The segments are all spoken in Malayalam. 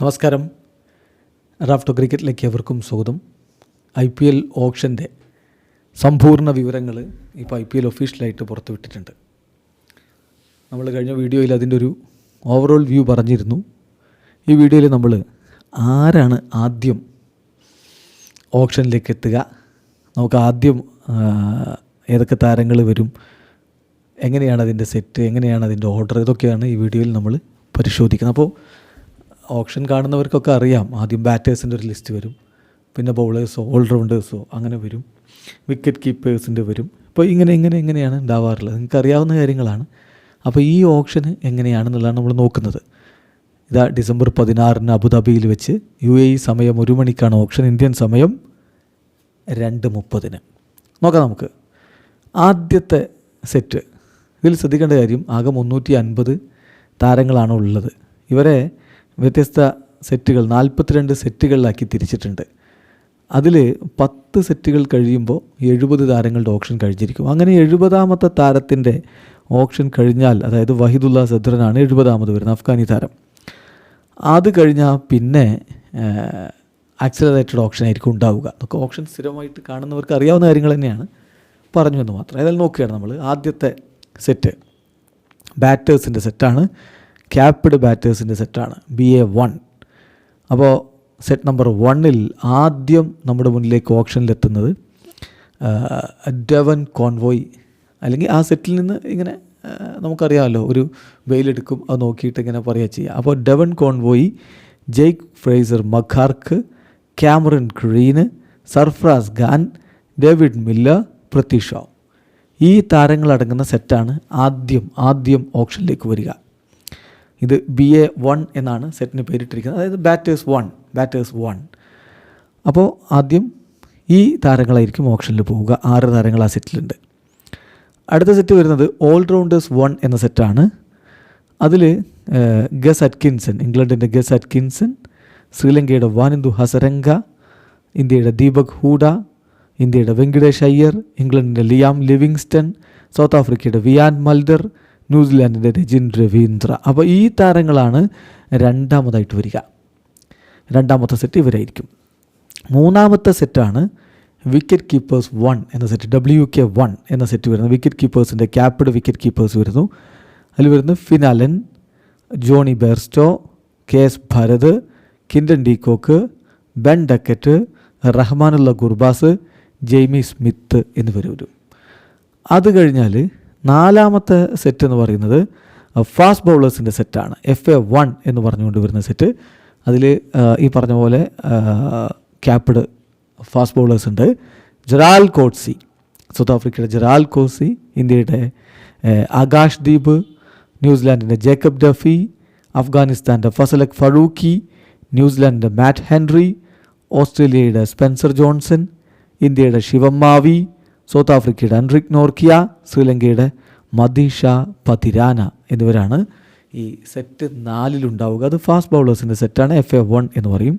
നമസ്കാരം. റാഫ്റ്റോ ക്രിക്കറ്റിലേക്ക് എവർക്കും സ്വാഗതം. ഐ പി എൽ ഓപ്ഷന്റെ സമ്പൂർണ വിവരങ്ങൾ ഇപ്പോൾ ഐ പി എൽ ഒഫീഷ്യലായിട്ട് പുറത്തുവിട്ടിട്ടുണ്ട്. നമ്മൾ കഴിഞ്ഞ വീഡിയോയിൽ അതിന്റെ ഒരു ഓവറോൾ വ്യൂ പറഞ്ഞിരുന്നു. ഈ വീഡിയോയിൽ നമ്മൾ ആരാണ് ആദ്യം ഓപ്ഷനിലേക്ക് എത്തുക? നമുക്ക് ആദ്യം ഏതൊക്കെ താരങ്ങൾ വരും? എങ്ങനെയാണ് അതിന്റെ സെറ്റ്? എങ്ങനെയാണ് അതിന്റെ ഓർഡർ? ഇതൊക്കെയാണ് ഈ വീഡിയോയിൽ നമ്മൾ പരിശോധിക്കുന്നത്. അപ്പോൾ ഓപ്ഷൻ കാണുന്നവർക്കൊക്കെ അറിയാം. ആദ്യം ബാറ്റേഴ്സിന്റെ ഒരു ലിസ്റ്റ് വരും. പിന്നെ ബൗളേഴ്സോ ഓൾറൗണ്ടേഴ്സോ അങ്ങനെ വരും. വിക്കറ്റ് കീപ്പേഴ്സിന്റെ വരും. അപ്പോൾ ഇങ്ങനെ ഇങ്ങനെ എങ്ങനെയാണ് ഉണ്ടാവാറുള്ളത്. നിങ്ങൾക്ക് അറിയാവുന്ന കാര്യങ്ങളാണ്. അപ്പോൾ ഈ ഓപ്ഷന് എങ്ങനെയാണെന്നുള്ളതാണ് നമ്മൾ നോക്കുന്നത്. ഇതാ ഡിസംബർ പതിനാറിന് അബുദാബിയിൽ വെച്ച് യു എ സമയം ഒരു മണിക്കാണ്. ഓപ്ഷൻ ഇന്ത്യൻ സമയം രണ്ട് മുപ്പതിന്. നോക്കാം നമുക്ക്. ആദ്യത്തെ സെറ്റ് ഇതിൽ ശ്രദ്ധിക്കേണ്ട കാര്യം ആകെ മുന്നൂറ്റി അൻപത് താരങ്ങളാണ് ഉള്ളത്. ഇവരെ വ്യത്യസ്ത സെറ്റുകൾ നാൽപ്പത്തിരണ്ട് സെറ്റുകളിലാക്കി തിരിച്ചിട്ടുണ്ട്. അതിൽ പത്ത് സെറ്റുകൾ കഴിയുമ്പോൾ എഴുപത് താരങ്ങളുടെ ഓപ്ഷൻ കഴിഞ്ഞിരിക്കും. അങ്ങനെ എഴുപതാമത്തെ താരത്തിന്റെ ഓപ്ഷൻ കഴിഞ്ഞാൽ അതായത് വഹിദുല്ല സദ്രനാണ് എഴുപതാമത് വരുന്ന അഫ്ഗാനി താരം. അത് കഴിഞ്ഞാൽ പിന്നെ ആക്സിലറേറ്റഡ് ഓപ്ഷൻ ആയിരിക്കും ഉണ്ടാവുക. അതൊക്കെ ഓപ്ഷൻ സ്ഥിരമായിട്ട് കാണുന്നവർക്ക് അറിയാവുന്ന കാര്യങ്ങൾ തന്നെയാണ് പറഞ്ഞു എന്ന് മാത്രം. ഏതായാലും നോക്കുകയാണ് നമ്മൾ ആദ്യത്തെ സെറ്റ് ബാറ്റേഴ്സിന്റെ സെറ്റാണ് ക്യാപ്ഡ് ബാറ്റേഴ്സിന്റെ സെറ്റാണ് ബി എ വൺ അപ്പോൾ സെറ്റ് നമ്പർ വണ്ണിൽ ആദ്യം നമ്മുടെ മുന്നിലേക്ക് ഓപ്ഷനിലെത്തുന്നത് ഡെവൻ കോൺവോയ് അല്ലെങ്കിൽ ആ സെറ്റിൽ നിന്ന് ഇങ്ങനെ നമുക്കറിയാമല്ലോ ഒരു വെയിലെടുക്കും അത് നോക്കിയിട്ട് ഇങ്ങനെ പറയുക ചെയ്യുക. അപ്പോൾ Devon Conway Jake Fraser McGurk Cameron Green Sarfaraz Khan David Miller Prithvi Shaw ഈ താരങ്ങളടങ്ങുന്ന സെറ്റാണ് ആദ്യം ആദ്യം ഓപ്ഷനിലേക്ക് വരിക. ഇത് ബി എ വൺ എന്നാണ് സെറ്റിന് പേരിട്ടിരിക്കുന്നത്. അതായത് ബാറ്റേഴ്സ് വൺ ബാറ്റേഴ്സ് വൺ അപ്പോൾ ആദ്യം ഈ താരങ്ങളായിരിക്കും ഓപ്ഷനിൽ പോവുക. ആറ് താരങ്ങൾ ആ സെറ്റിലുണ്ട് അടുത്ത സെറ്റ് വരുന്നത് ഓൾറൗണ്ടേഴ്സ് വൺ എന്ന സെറ്റാണ് അതിൽ ഗസ് അറ്റ്കിൻസൺ ഇംഗ്ലണ്ടിന്റെ ഗസ് അറ്റ്കിൻസൺ ശ്രീലങ്കയുടെ വാനിന്ദു ഹസരംഗ ഇന്ത്യയുടെ ദീപക് ഹൂഡ ഇന്ത്യയുടെ വെങ്കടേഷ് അയ്യർ ഇംഗ്ലണ്ടിന്റെ ലിയാം ലിവിങ്സ്റ്റൺ സൗത്ത് ആഫ്രിക്കയുടെ വിയാൻ മൽഡർ ന്യൂസിലാൻഡിന്റെ രജിൻ രവീന്ദ്ര. അപ്പോൾ ഈ താരങ്ങളാണ് രണ്ടാമതായിട്ട് വരിക. രണ്ടാമത്തെ സെറ്റ് ഇവരായിരിക്കും. മൂന്നാമത്തെ സെറ്റാണ് വിക്കറ്റ് കീപ്പേഴ്സ് വൺ എന്ന സെറ്റ് ഡബ്ല്യു കെ വൺ എന്ന സെറ്റ് വരുന്നത്. വിക്കറ്റ് കീപ്പേഴ്സിന്റെ ക്യാപ്ഡ് വിക്കറ്റ് കീപ്പേഴ്സ് വരുന്നു. അതിൽ വരുന്നു Finn Allen Jonny Bairstow K S Bharat Quinton de Kock Ben Duckett Rahmanullah Gurbaz Jamie Smith എന്നിവർ വരും. അത് കഴിഞ്ഞാൽ നാലാമത്തെ സെറ്റ് എന്ന് പറയുന്നത് ഫാസ്റ്റ് ബൗളേഴ്സിന്റെ സെറ്റാണ് എഫ് എ വൺ എന്ന് പറഞ്ഞുകൊണ്ട് വരുന്ന സെറ്റ് അതിൽ ഈ പറഞ്ഞ പോലെ ക്യാപ്ഡ് ഫാസ്റ്റ് ബൗളേഴ്സ് ഉണ്ട്. ജെറാൽ കോട്സി സൗത്ത് ആഫ്രിക്കയുടെ ജെറാൽ കോസി ഇന്ത്യയുടെ ആകാശ് ദീപ് ന്യൂസിലാൻഡിന്റെ ജേക്കബ് ഡഫി അഫ്ഗാനിസ്ഥാന്റെ ഫസലക് ഫറൂഖി ന്യൂസിലാൻഡിന്റെ മാറ്റ് ഹെൻറി ഓസ്ട്രേലിയയുടെ സ്പെൻസർ ജോൺസൺ ഇന്ത്യയുടെ ശിവമ്മാവി സൗത്ത് ആഫ്രിക്കയുടെ അൻറിക് നോർക്കിയ ശ്രീലങ്കയുടെ മദീഷ പതിരാന എന്നിവരാണ് ഈ സെറ്റ് നാലിലുണ്ടാവുക അത് ഫാസ്റ്റ് ബൗളേഴ്സിന്റെ സെറ്റാണ് എഫ് എ വൺ എന്ന് പറയും.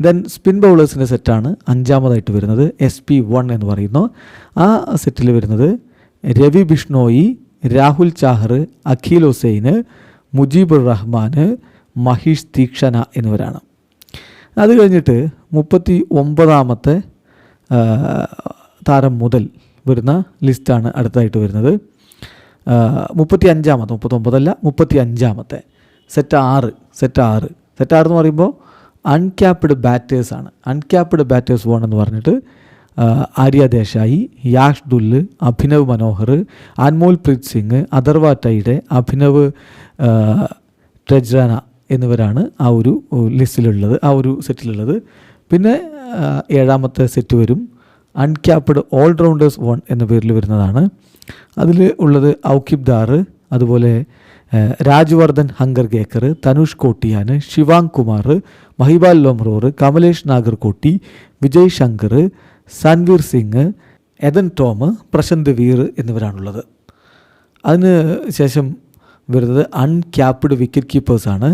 ദെൻ സ്പിൻ ബൗളേഴ്സിന്റെ സെറ്റാണ് അഞ്ചാമതായിട്ട് വരുന്നത് എസ് പി വൺ എന്ന് പറയുന്നു. ആ സെറ്റിൽ വരുന്നത് രവി ബിഷ്ണോയി രാഹുൽ ചാഹർ അഖിൽ ഹുസൈന് മുജീബുർ റഹ്മാൻ മഹീഷ് തീക്ഷണ എന്നിവരാണ്. അത് കഴിഞ്ഞിട്ട് മുപ്പത്തി ഒമ്പതാമത്തെ താരം മുതൽ വരുന്ന ലിസ്റ്റാണ് അടുത്തായിട്ട് വരുന്നത്. മുപ്പത്തി അഞ്ചാമത്തെ മുപ്പത്തൊമ്പതല്ല മുപ്പത്തി അഞ്ചാമത്തെ സെറ്റ് ആറ് സെറ്റ് ആറ്. സെറ്റ് ആറ് എന്ന് പറയുമ്പോൾ അൺക്യാപ്ഡ് ബാറ്റേഴ്സാണ് അൺക്യാപ്ഡ് ബാറ്റേഴ്സ് വൺ എന്ന് പറഞ്ഞിട്ട് ആര്യ ദേശായി യാഷ് ദുല്ല് അഭിനവ് മനോഹർ അൻമോൽ പ്രീത് സിംഗ് അഥർവ ടൈഡെ അഭിനവ് ആ, എന്നിവരാണ് ആ ഒരു ലിസ്റ്റിലുള്ളത് ആ ഒരു സെറ്റിലുള്ളത് പിന്നെ ഏഴാമത്തെ സെറ്റ് വരും. അൺക്യാപ്ഡ് ഓൾറൗണ്ടേഴ്സ് വൺ എന്ന പേരിൽ വരുന്നതാണ്. അതിൽ ഉള്ളത് ഔക്കിബ് ദാർ അതുപോലെ രാജ്വർദ്ധൻ ഹങ്കർ ഗേക്കർ തനുഷ് കോട്ടിയാൻ ശിവാങ് കുമാർ മഹിബാൽ ലോംറോർ കമലേഷ് നാഗർകോട്ടി വിജയ് ശങ്കർ സൻവീർ സിംഗ് എദൻ ടോം പ്രശന്ത് വീർ എന്നിവരാണുള്ളത്. അതിന് ശേഷം വരുന്നത് അൺക്യാപ്ഡ് വിക്കറ്റ് കീപ്പേഴ്സാണ്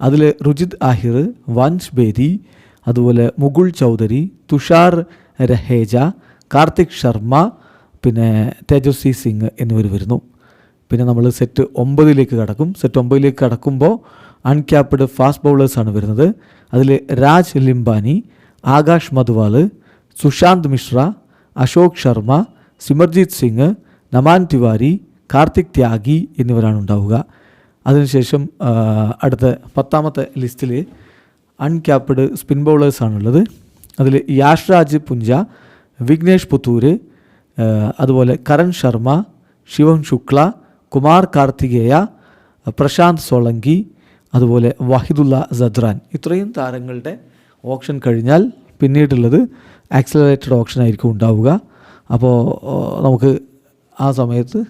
അതിൽ റുജിത് ആഹിർ വൻഷ് ബേദി അതുപോലെ മുകുൾ ചൗധരി തുഷാർ രഹേജ കാർത്തിക് ശർമ്മ പിന്നെ തേജസ്വി സിംഗ് എന്നിവർ വരുന്നു. പിന്നെ നമ്മൾ സെറ്റ് ഒമ്പതിലേക്ക് കടക്കും. സെറ്റ് ഒമ്പതിലേക്ക് കടക്കുമ്പോൾ അൺക്യാപ്ഡ് ഫാസ്റ്റ് ബൗളേഴ്സാണ് വരുന്നത്. അതിൽ രാജ് ലിംബാനി ആകാശ് മധുവാൾ സുശാന്ത് മിശ്ര അശോക് ശർമ്മ സിമർജിത് സിംഗ് നമാൻ തിവാരി കാർത്തിക് ത്യാഗി എന്നിവരാണ് ഉണ്ടാവുക. അതിനുശേഷം അടുത്ത പത്താമത്തെ ലിസ്റ്റിൽ അൺക്യാപ്ഡ് സ്പിൻ ബൗളേഴ്സാണുള്ളത് അതിൽ യാഷ് രാജ് പുഞ്ച വിഘ്നേഷ് പുത്തൂര് അതുപോലെ കരൺ ശർമ്മ ശിവം ശുക്ല കുമാർ കാർത്തികേയ പ്രശാന്ത് സോളങ്കി അതുപോലെ വഹിദുല്ല സദ്രാൻ ഇത്രയും താരങ്ങളുടെ ഓപ്ഷൻ കഴിഞ്ഞാൽ പിന്നീടുള്ളത് ആക്സലറേറ്റഡ് ഓപ്ഷൻ ആയിരിക്കും ഉണ്ടാവുക. അപ്പോൾ നമുക്ക് ആ സമയത്ത്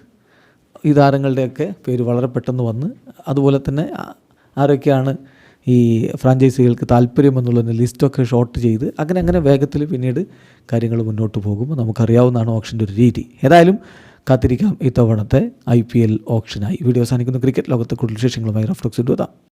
ഈ താരങ്ങളുടെയൊക്കെ പേര് വളരെ പെട്ടെന്ന് വന്ന് അതുപോലെ തന്നെ ആരൊക്കെയാണ് ഈ ഫ്രാഞ്ചൈസികൾക്ക് താല്പര്യമെന്നുള്ളതിന് ലിസ്റ്റൊക്കെ ഷോർട്ട് ചെയ്ത് അങ്ങനെ അങ്ങനെ വേഗത്തിൽ പിന്നീട് കാര്യങ്ങൾ മുന്നോട്ട് പോകുമ്പോൾ നമുക്കറിയാവുന്നതാണ് ഓപ്ഷന്റെ ഒരു രീതി. ഏതായാലും കാത്തിരിക്കാം ഇത്തവണത്തെ ഐ പി എൽ ഓപ്ഷനായി വീഡിയോ അവസാനിക്കുന്ന. ക്രിക്കറ്റ് ലോകത്തെ കൂടുതൽ വിശേഷങ്ങളുമായി റഫ്ലക്സ് എത്താം